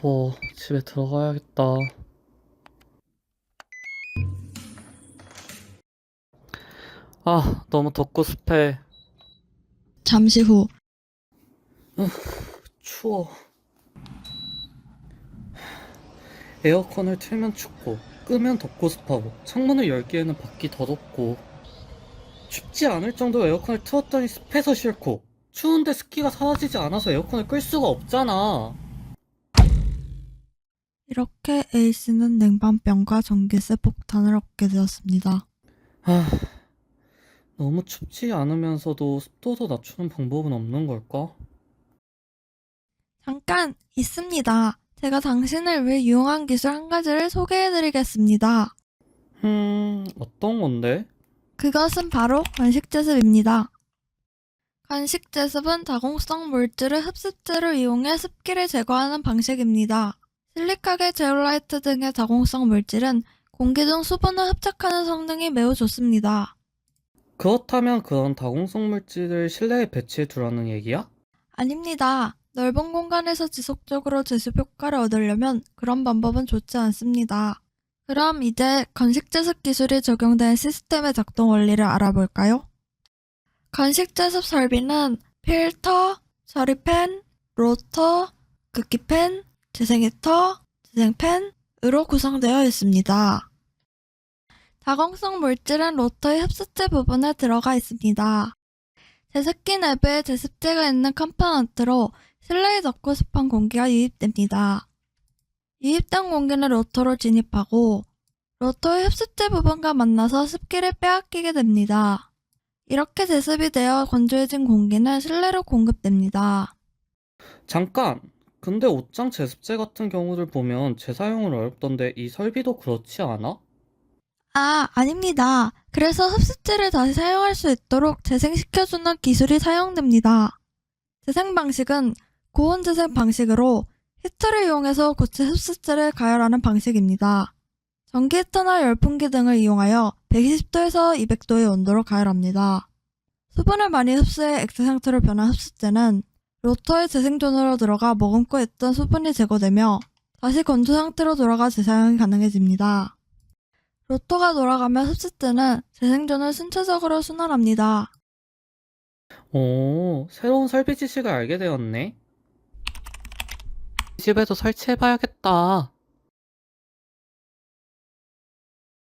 더워. 집에 들어가야겠다. 아, 너무 덥고 습해. 잠시 후 추워. 에어컨을 틀면 춥고, 끄면 덥고 습하고, 창문을 열기에는 밖이 더 덥고. 춥지 않을 정도로 에어컨을 틀었더니 습해서 싫고, 추운데 습기가 사라지지 않아서 에어컨을 끌 수가 없잖아. 이렇게 A씨는 냉방병과 전기세 폭탄을 얻게 되었습니다. 아, 너무 춥지 않으면서도 습도도 낮추는 방법은 없는 걸까? 잠깐 있습니다. 제가 당신을 위해 유용한 기술 한 가지를 소개해드리겠습니다. 음, 어떤 건데? 그것은 바로 건식제습입니다. 건식제습은 다공성 물질을 흡습제로 이용해 습기를 제거하는 방식입니다. 실리카겔 제올라이트 등의 다공성 물질은 공기 중 수분을 흡착하는 성능이 매우 좋습니다. 그렇다면 그런 다공성 물질을 실내에 배치해 두라는 얘기야? 아닙니다. 넓은 공간에서 지속적으로 제습 효과를 얻으려면 그런 방법은 좋지 않습니다. 그럼 이제 건식 제습 기술이 적용된 시스템의 작동 원리를 알아볼까요? 건식 제습 설비는 필터, 처리팬, 로터, 극기팬, 재생히터, 재생팬으로 구성되어 있습니다. 다공성 물질은 로터의 흡수제 부분에 들어가 있습니다. 제습기 내부에 제습제가 있는 컴포넌트로 실내에 덥고 습한 공기가 유입됩니다. 유입된 공기는 로터로 진입하고 로터의 흡수제 부분과 만나서 습기를 빼앗기게 됩니다. 이렇게 제습이 되어 건조해진 공기는 실내로 공급됩니다. 잠깐! 근데 옷장 제습제 같은 경우를 보면 재사용을 어렵던데 이 설비도 그렇지 않아? 아, 아닙니다. 그래서 흡수제를 다시 사용할 수 있도록 재생시켜주는 기술이 사용됩니다. 재생 방식은 고온 재생 방식으로 히터를 이용해서 고체 흡수제를 가열하는 방식입니다. 전기 히터나 열풍기 등을 이용하여 120도에서 200도의 온도로 가열합니다. 수분을 많이 흡수해 액체 상태로 변한 흡수제는 로터의 재생존으로 들어가 머금고 있던 수분이 제거되며 다시 건조 상태로 돌아가 재사용이 가능해집니다. 로또가 돌아가면 흡수제는 재생존을 순차적으로 순환합니다. 오, 새로운 설비 지식을 알게 되었네. 집에도 설치해봐야겠다.